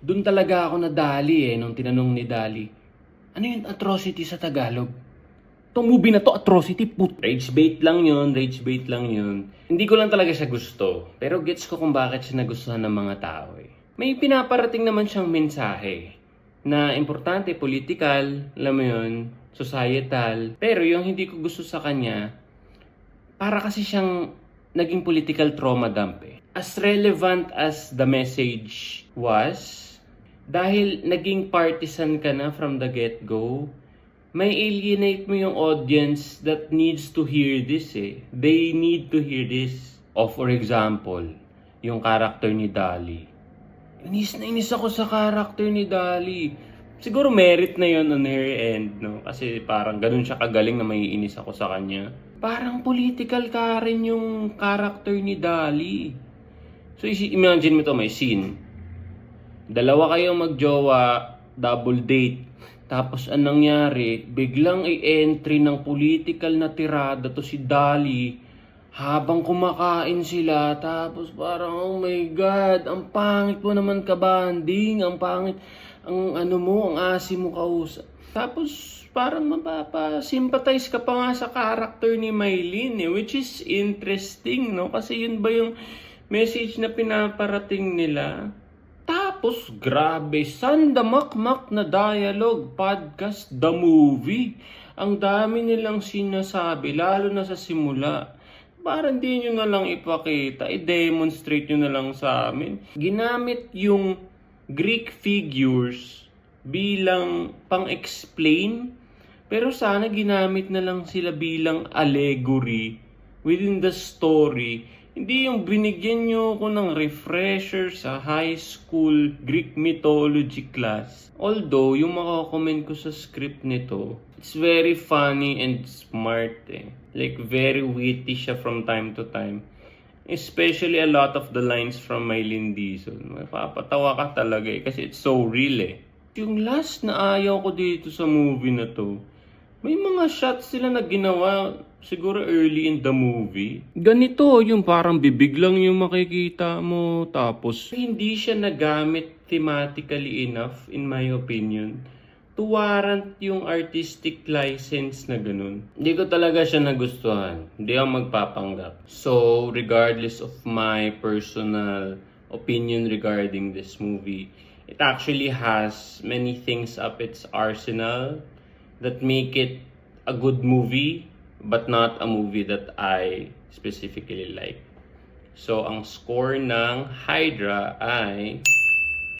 Doon talaga ako nadali eh, nung tinanong ni Dali. Ano yung atrocity sa Tagalog? Itong movie na to, atrocity, put. Rage bait lang yun, rage bait lang yun. Hindi ko lang talaga siya gusto. Pero gets ko kung bakit siya nagustuhan ng mga tao eh. May pinaparating naman siyang mensahe na importante, political, alam mo yun, societal. Pero yung hindi ko gusto sa kanya, para kasi siyang naging political trauma dump eh. As relevant as the message was, dahil naging partisan ka na from the get-go, may alienate mo yung audience that needs to hear this eh. They need to hear this. O for example, yung character ni Dali. Inis na inis ako sa character ni Dali. Siguro merit na yon on her end, no? Kasi parang ganun siya kagaling na may inis ako sa kanya. Parang political ka rin yung character ni Dali. So imagine mo to, may scene. Dalawa kayong magjowa, double date. Tapos anong nangyari, biglang i-entry ng political na tirada to si Dali habang kumakain sila. Tapos parang, oh my God, ang pangit mo naman kabanding, ang pangit, ang ano mo, ang asim mo kausap. Tapos parang mapapa-sympathize ka pa nga sa character ni Mylene eh, which is interesting, no? Kasi yun ba yung message na pinaparating nila? Tapos, grabe, sandamakmak na dialogue, podcast, the movie. Ang dami nilang sinasabi, lalo na sa simula. Parang di nyo na lang ipakita, i-demonstrate nyo na lang sa amin. Ginamit yung Greek figures bilang pang-explain, pero sana ginamit na lang sila bilang allegory within the story hindi yung binigyan nyo ko ng refresher sa high school Greek mythology class. Although, yung makakomment ko sa script nito, it's very funny and smart eh. Like, very witty siya from time to time. Especially a lot of the lines from Mylene Dizon. Mapapatawa ka talaga eh, kasi it's so real eh. Yung last na ayaw ko dito sa movie na to, may mga shots sila na ginawa siguro early in the movie. Ganito, yung parang bibig lang yung makikita mo. Tapos, hindi siya nagamit thematically enough, in my opinion, to warrant yung artistic license na ganun. Hindi ko talaga siya nagustuhan. Hindi ako magpapanggap. So, regardless of my personal opinion regarding this movie, it actually has many things up its arsenal that make it a good movie but not a movie that I specifically like. So, ang score ng Hydra ay